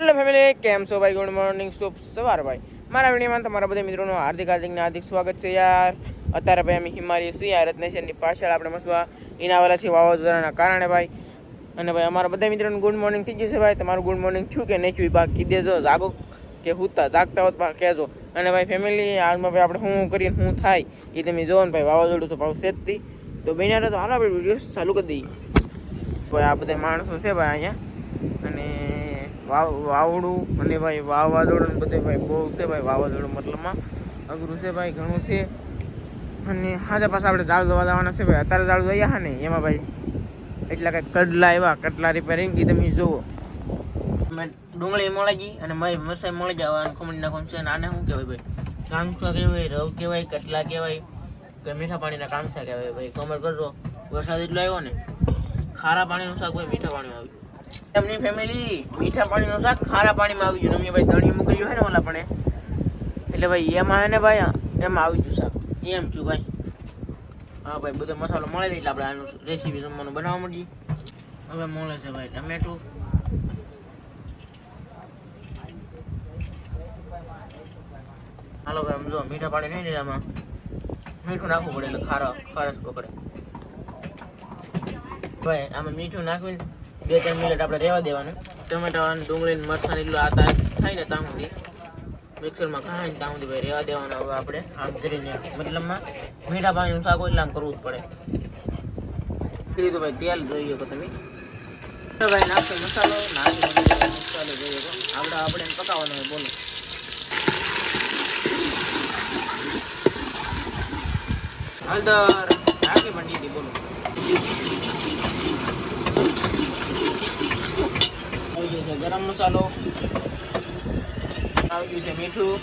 Hello family કેમ છો ભાઈ? ગુડ મોર્નિંગ શુભ સવાર, ભાઈ. મારા વિડીયોમાં તમારા બધા મિત્રોનું હાર્દિક હાર્દિક હાર્દિક સ્વાગત છે, યાર. અત્યારે ભાઈ અમે હિમાલય છીએ. યાર રત્નેશ્વરની પાછળ આપણે મસવા ઇનાવાલા છીએ વાવાઝોડાના કારણે, ભાઈ. અને ભાઈ, અમારા બધા મિત્રોનું ગુડ મોર્નિંગ થઈ જશે ભાઈ. તમારું ગુડ મોર્નિંગ થયું કે નહીં થયું ભાગ કીધી દેજો. જાગો કે હુતા. જાગતા હોત ભાગ કહેજો. અને ભાઈ ફેમિલી આજમાં ભાઈ આપણે શું કરીએ શું થાય એ તમે જોવો ને ભાઈ. વાવાઝોડું તો ભાવ સેજથી તો. બેના તો હાલો આપણે વીડિયો ચાલુ કરી દઈએ. ભાઈ, આ બધા માણસો છે ભાઈ અહીંયા. અને વાવડું અને ભાઈ વાવાઝોડું બધે ભાઈ બહુ છે ભાઈ વાવાઝોડું મતલબમાં. અઘરું છે ભાઈ, ઘણું છે. અને હાજા પાછા આપણે ઝાડ દવા દેવાના છે ભાઈ. અત્યારે ઝાડ દઈએ હા ને, એમાં ભાઈ એટલા કંઈક કડલા એવા, કટલા રિપેરિંગ કે તમે જુઓ. મેં ડુંગળી મળી ગઈ અને મારી મસાઈ મળી જાવ અને ખમણી નાખવાનું છે. આને શું કહેવાય ભાઈ? કાંખા કહેવાય, રવ કહેવાય, કટલા કહેવાય, કે મીઠા પાણીના કાંખા કહેવાય ભાઈ. કમર કરજો વરસાદ એટલો આવ્યો ને, ખારા પાણીનું શાક ભાઈ મીઠા પાણી આવ્યું એમની ફેમિલી મીઠા પાણીનું શાક, ખારા પાણીમાં આવી ગયું. ભાઈ દણી મૂકેલું હોય ને ઓલા પણ. એટલે ભાઈ એમાં હે ને ભાઈ એમાં આવી ગયું શાક. એમ છું ભાઈ. હા ભાઈ, બધો મસાલો મળે એટલે આપણે આનું રેસીપી જમવાનું બનાવવા મળી હવે મળે છે ભાઈ ટમેટું હાલો ભાઈ, આમ જો મીઠા પાણી નહીં આમાં. મીઠું નાખવું પડે એટલે ખારા ખારસ પકડે. ભાઈ, આમાં મીઠું નાખીને બે, ત્રણ મિનિટ આપણે રહેવા દેવાનું. ટમેટા ડુંગળી ને મરચાં એટલું આ થાય ને ત્યાં સુધી. મિક્સરમાં ખાઈને ત્યાં સુધી ભાઈ રહેવા દેવાનું હવે આપણે. આમ કરીને મતલબમાં મીઠા પાણીનું શાક એટલે આમ કરવું જ પડે. કીધું ભાઈ તેલ જોઈએ કે તમે? ભાઈ નાખતો મસાલો મસાલો જોઈએ તો આપણે આપણે એમ પકાવવાનો હોય બોલો. હળદર. નાખી પણ દીધી બોલો આવી ગયું છે. ગરમ મસાલો આવી ગયું છે મીઠું.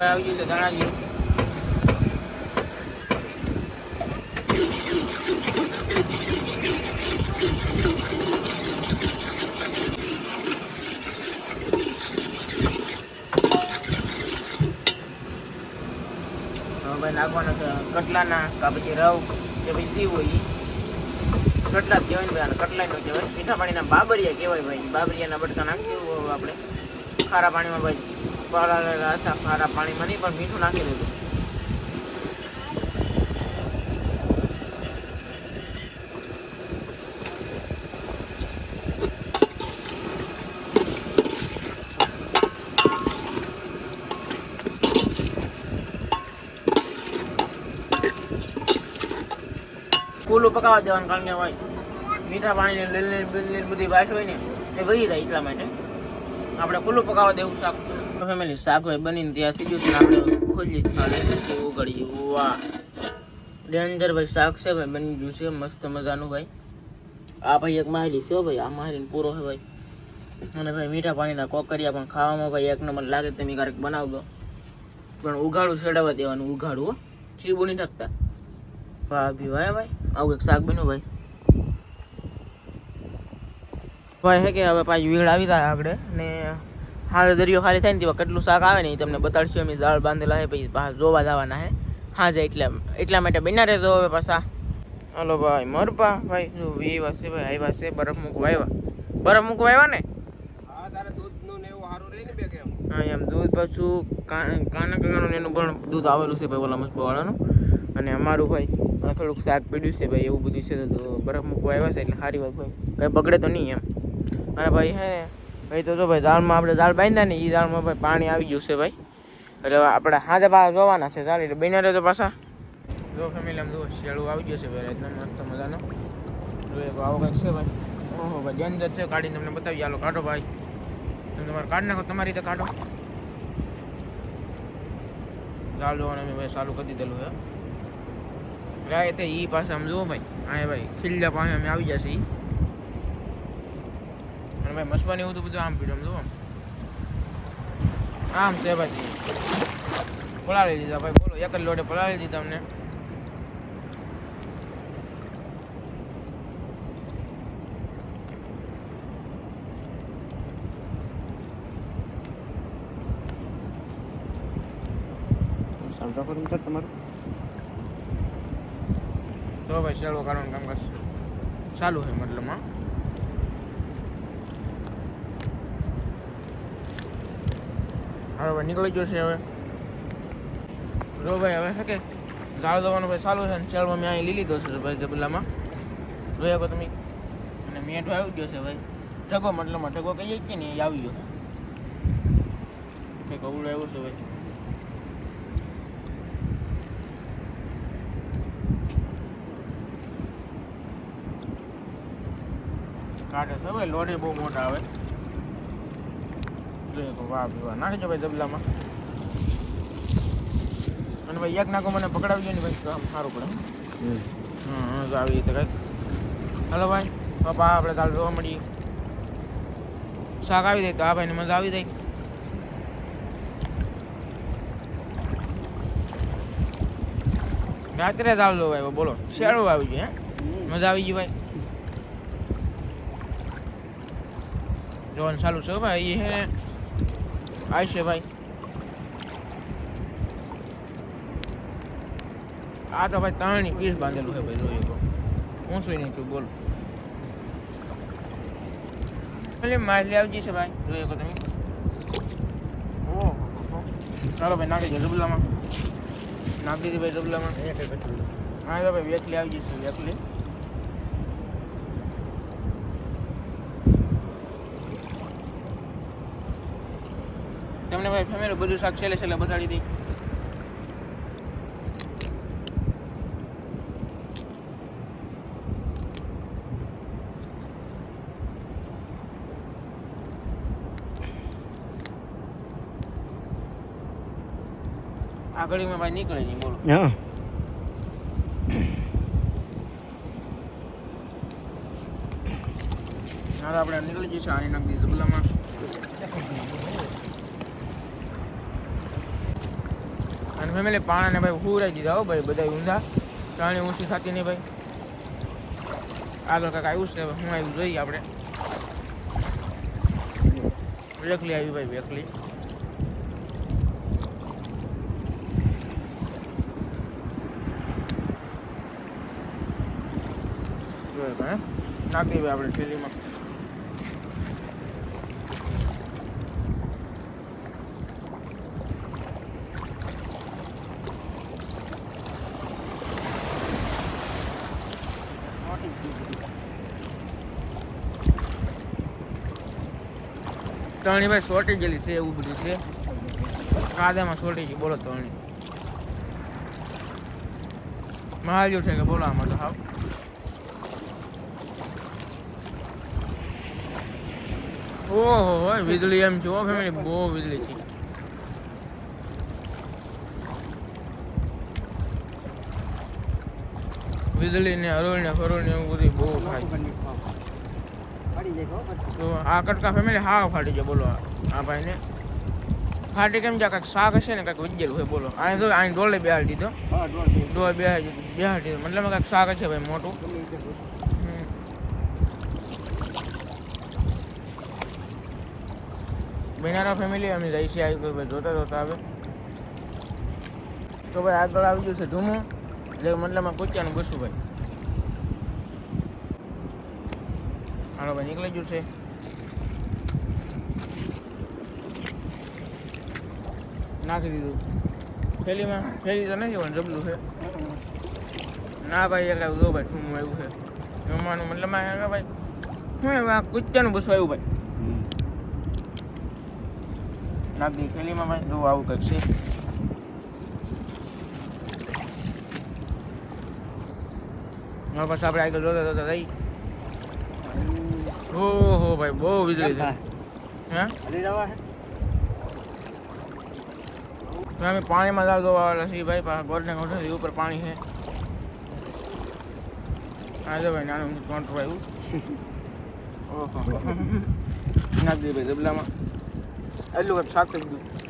આવી ગયું છે ધાણા જીરું નાખવાના છે. કટલાના કા પછી રવ કે પછી જી હોય કટલા કહેવાય ને ભાઈ, આને કટલા નો કહેવાય. મીઠા પાણીના બાબરિયા કહેવાય ભાઈ. બાબરિયાના બટકા નાખી આપણે. ખારા પાણીમાં ભાઈ હતા ખારા પાણીમાં નહીં, પણ મીઠું નાખી દીધું પકાવવા દેવાનું કારણ કે મીઠા પાણીની લીલી લીલી બધી વાસ હોય ને, એ વહી જાય એટલા માટે. આપણે ખુલ્લું પકાવવા દેવું શાક ફેમિલી શાક ભાઈ બનીને ત્યાં થઈ ગયું આપણે ખોલી ખાલી વાહ. ડેન્જર ભાઈ શાક છે ભાઈ, બની ગયું છે. મસ્ત મજાનું ભાઈ. આ ભાઈ એક માહિતી છે ભાઈ, આ માહેલી પૂરો છે ભાઈ. અને ભાઈ મીઠા પાણીના કોકરિયા પણ ખાવામાં ભાઈ એક નંબર લાગે તમે ક્યારેક બનાવજો. પણ ઉઘાડું ચડાવવા દેવાનું ઉઘાડું ચીબુ નહીં નાખતા વાહ વાહ ભાઈ? આવું એક શાક બન્યું ભાઈ. ભાઈ હે કે હવે પાછી વીડ આવી થાય આગળ ને હારે દરિયો ખાલી થાય ને તેવા કેટલું શાક આવે ને એ તમને બતાડશું. અમે દાળ બાંધેલા હે પછી પાછા જોવા જવાના હે હા જાય એટલા એટલા માટે બન્યા રહેજો હવે પાછા. હલો ભાઈ મરપા. ભાઈ શું એવા છે ભાઈ આવ્યા છે બરફ મૂકવા આવ્યા. બરફ મૂકવા આવ્યા ને? હા તારે દૂધનું ને એવું સારું રહે ને બે કેમ હા એમ દૂધ પાછું કાના કાકાનું ને એનું પણ દૂધ આવેલું છે ભાઈ ઓલા મસ્તવાળાનું અને અમારું ભાઈ આ થોડુંક શાક પીડ્યું છે ભાઈ, એવું બધું છે તો બરફ મૂકવા આવ્યા છે એટલે સારી વાત ભાઈ કંઈ બગડે તો નહીં એમ. અને ભાઈ હે, ભાઈ તો જો ભાઈ, દાળમાં આપણે દાળ બાંધ્યા ને એ દાળમાં ભાઈ પાણી આવી ગયું છે ભાઈ. એટલે આપણે હાજે બહાર જોવાના છે સારી એટલે બન્યા રહે તો પાછા. જો ફેમિલી આમ જો શેળું આવી ગયો છે ભાઈ એકદમ મસ્ત મજાનો. આવો કંઈક છે ભાઈ. ઓહો, ભાઈ ડેન્જર છે કાઢીને તમને બતાવી ચાલો કાઢો ભાઈ. તમે તમારે કાઢ નાખો, તમારી રીતે કાઢો. દાળ જોવાનું, અમે ભાઈ, ચાલુ કરી દીધેલું છે. રાય તે ઈ પાસે આમ જુઓ ભાઈ. હા ભાઈ ખીલ્લા પાસે અમે આવી જશે ઈ. અને ભાઈ મસવાની એવું તો બધું આમ પીડ્યું આમ જુઓ આમ. છે ભાઈ. પલાળી દીધા ભાઈ. બોલો, એક જ લોટે પલાળી દીધા અમને. તમારું. તો ભાઈ શેડો કાઢવાનું કામકાજ ચાલુ છે મતલબમાં હવે ભાઈ, નીકળી ગયો છે હવે. જો ભાઈ, હવે શકે ઝાડ દવાનું ભાઈ ચાલુ છે ને શેડમાં મેં અહીં લઈ લીધો છે ભાઈ જબલામાં. જોઈ શકો તમે. અને મેઠો આવી ગયો છે ભાઈ. ઢગો મતલબમાં, ઢગો કહીએ કે ને એ આવી ગયો કંઈક અવડું આવ્યું છે ભાઈ. કાઢે છે. ભાઈ લોઢે બહુ મોટા આવે. જોઈએ તો વાહ પીવા નાખજો ભાઈ જબલામાં. અને ભાઈ એક નાખો મને પકડાવી દો ને ભાઈ કામ આમ સારું પડે. હા હા તો આવી રીતે કંઈક હલો ભાઈ પપ્પા આપણે કાલ જોવા મળીએ. શાક આવી જાય તો આ ભાઈને મજા આવી જાય. રાત્રે દાળ લો ભાઈ બોલો. શેડો આવી ગયો હે? મજા આવી ગઈ ભાઈ? જોવાનું ચાલુ છે ભાઈ એ હે. આવશે ભાઈ. આ તો ભાઈ ત્રણની પીસ બાંધેલું છે ભાઈ, જોઈએ તો. હું શું નહીં તું બોલ. એટલે માછલી આવી છે ભાઈ, જોઈએ તો તમે. ઓહો ચાલો ભાઈ, નાખી દે ડબલામાં. નાખી દીધી ભાઈ ડબલામાં. હા, તો ભાઈ વેકલી આવી જશે વેકલી તમને ભાઈ ફેમિલી બધું શાક છેલ્લે છેલ્લે બતાડી દઈ. ભાઈ નીકળે નહીં બોલો. હા. આપણે નીકળી જઈશું આની નાખી દીધું અને ફેમિલી પાણાને ભાઈ હુરાઈ દીધા હો ભાઈ બધા ઊંધા. ત્રણે ઊંચી થતી નહીં ભાઈ. આગળ કાંઈક આવ્યું છે હું આવ્યું જોઈએ આપણે. વેકલી આવી ભાઈ, વેકલી. નાખી ભાઈ આપણે થેલીમાં તણી ભાઈ સોટી ગયેલી છે, એવું બધું છે. કાદામાં ગઈ બોલો તણી મહાજુ છે કે બોલો આમાં તો હાવ. ઓહો વીજળી એમ ઓ ફેમિલી, બહુ વીજળી છે. વીજળી ને હરોળ ને એવું બધું બહુ થાય. તો આ કટકા ફેમિલી હા ફાટી જાય બોલો. આ ભાઈને. ફાટી કેમ જાય કાંઈક શાક હશે ને કાંઈક વિજેલું હોય, બોલો. આ તો આ ડોલે બેહાડી દીધો. ડોલે દીધો. બેહાડી દીધો. મતલબ કાંઈક શાક હશે ભાઈ મોટું. બેનારા ફેમિલી અમે રહી છીએ ભાઈ જોતા જોતા આવે તો ભાઈ આગળ આવી ગયું છે ધૂમું એટલે મતલબમાં કૂચ્યાનું બસું ભાઈ. હાલો ભાઈ નીકળી ગયું છે. નાખી દીધું. થેલીમાં થેલી તો નથી પણ જબલું છે. ના ભાઈ એટલે જો ભાઈ શું આવ્યું છે. જમવાનું મતલબમાં એટલે ભાઈ. શું હવે આ કૂચ્યાનું બસું આવ્યું ભાઈ. નાખી થેલીમાં ભાઈ જો આવું કંઈક છે. હવે પછી આપણે આગળ જોતા જોતા રહી ઓહો ભાઈ બહુ વીજળી છે હે અમે પાણીમાં દાલ ધોવા વાળા છીએ ભાઈ પા ગોરને ગોઠવી ઉપર પાણી છે હા જો ભાઈ નાનું કોન્ટ્રો આવ્યું ઓહો નાખી દે ભાઈ દબલામાં એટલું કંઈક શાક થઈ ગયું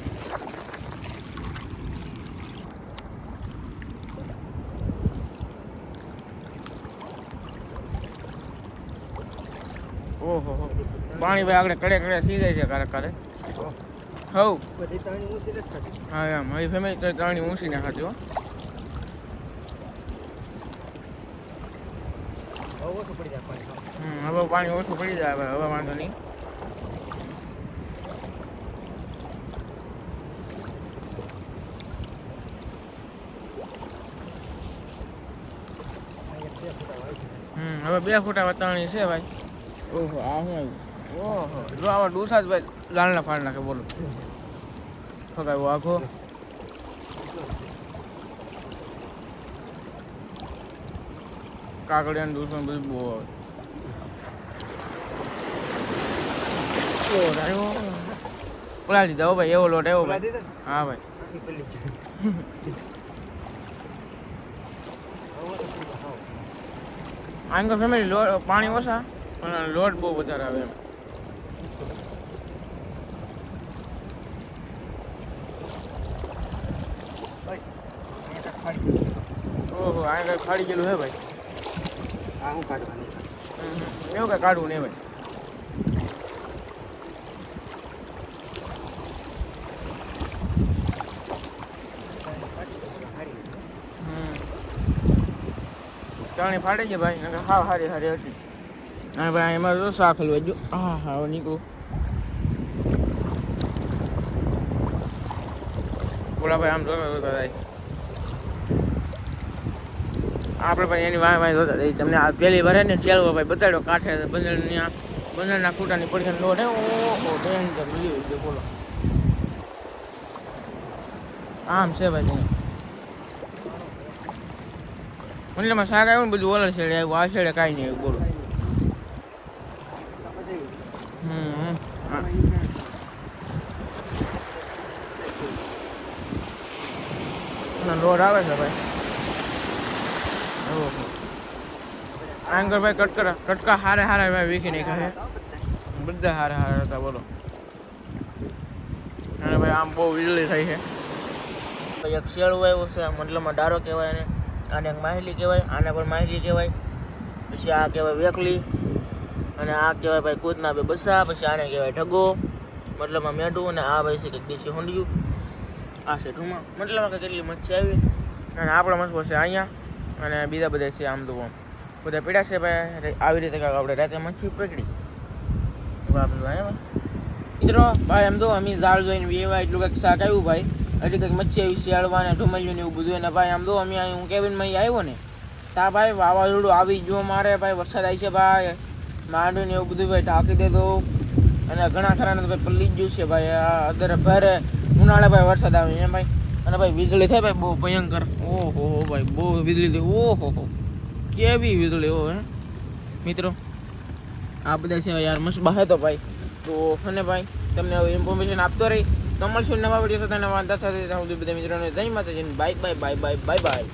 ઓહો. પાણી ભાઈ આગળ કડે કડે થઈ જાય છે ક્યારેક ક્યારેક હવ ત્રણ હા એમ. મારી ફેમિલી તો ત્રણની ઊંચી ના ખાતી હો. હવે પાણી ઓછું પડી જાય હવે હવે વાંધો નહીં. હવે બે ફૂટા વતાણી છે ભાઈ. ઓહો આ શું આવ્યું? ઓહો જો આવા ડોસા જ ભાઈ લાલના ફાડ નાખે બોલો. ફગાવ્યો આખો કાકડિયા ડોસો બધું બહુ આવે. ઓલા દીધા હો ભાઈ એવો લોટ એવો ભાઈ. હા ભાઈ. આમ. આંગર ફેમિલી લોટ પાણી ઓછા? પણ લોટ બહુ વધારે આવે એમ. ઓહો આ કઈ ફાડી ગયેલું હે ભાઈ? આ હું કાઢવાનું એવું કઈ કાઢવું નહીં ભાઈ. ચાણી ફાડી છે ભાઈ હા હારી હારી હતી. હા ભાઈ, એમાં તો શાક ગયું હા હા, નીકળું. બોલા ભાઈ આમ જોતા આપણે ભાઈ એની વાય વાય જોતા જઈએ. તમને આ પેલી ભરે ને ચાલવો ભાઈ બતાડ્યો, કાંઠે બંદરની બંદરના ખૂટાની પડખે લો ને ઓહો, ભયંકર મિલી છે, બોલો. આમ છે ભાઈ મને શાક આવ્યું બધું ઓલર છેડે આવ્યું, આ છેડે કાંઈ નહીં આવ્યું, બોલો. અને લોડ આવે છે ભાઈ. ઓહો આંગર ભાઈ કટકા કટકા હારે હારે ભાઈ વીખી નાખ્યા છે. બધા હારે હારે હતા, બોલો. અને ભાઈ આમ બહુ વીજળી થઈ છે. ભાઈ એક શેળું આવ્યું છે મતલબમાં ડારો કહેવાય એને. આને એક માહિલી કહેવાય, આને પણ માહિલી કહેવાય. પછી આ કહેવાય વેકલી અને આ કહેવાય ભાઈ કૂદના બે બસા, પછી આને કહેવાય ઢગો. મતલબમાં મેઢું, અને આ ભાઈ છે કે દેશી હુંડિયું. આ છે મતલબ કે કેટલી મચ્છી આવી. અને આપણો મસ્કો છે અહીંયા. અને બીજા બધા છે આમ તો બધા પીડા છે ભાઈ. આવી રીતે કાંક આપણે રાતે મચ્છી પકડી. મિત્રો, ભાઈ, એમ તો અમે ઝાડ જોઈને વેવા એટલું કંઈક શાક આવ્યું ભાઈ. એટલે કંઈક મચ્છી આવી, શિયાળવા ને ઢુમલ્યું ને એવું બધું. અને ભાઈ, આમ તો અમે અહીં હું કેબિનમાં આવ્યો ને, તા ભાઈ વાવાઝોડું આવી ગયું મારે ભાઈ, વરસાદ આવી છે ભાઈ. માંડું ને એવું બધું ભાઈ ઢાંકી દેતો અને ઘણા ખરાને તો ભાઈ પલ્લી જ છે ભાઈ. આ અત્યારે ભારે ઉનાળે ભાઈ વરસાદ આવે એમ ભાઈ. અને ભાઈ વીજળી થાય ભાઈ બહુ ભયંકર. ઓહો હો ભાઈ, બહુ વીજળી થઈ ઓહો હો. કેવી વીજળી હો, હે? મિત્રો, આ બધા છે યાર મસ્બા હે તો ભાઈ. તો અને ભાઈ, તમને હવે ઇન્ફોર્મેશન આપતો રહી. તો મળશું નવા વીડિયો સાથે નવા અંદાજ સાથે બધા મિત્રોને જય માતાજી bye bye bye bye bye bye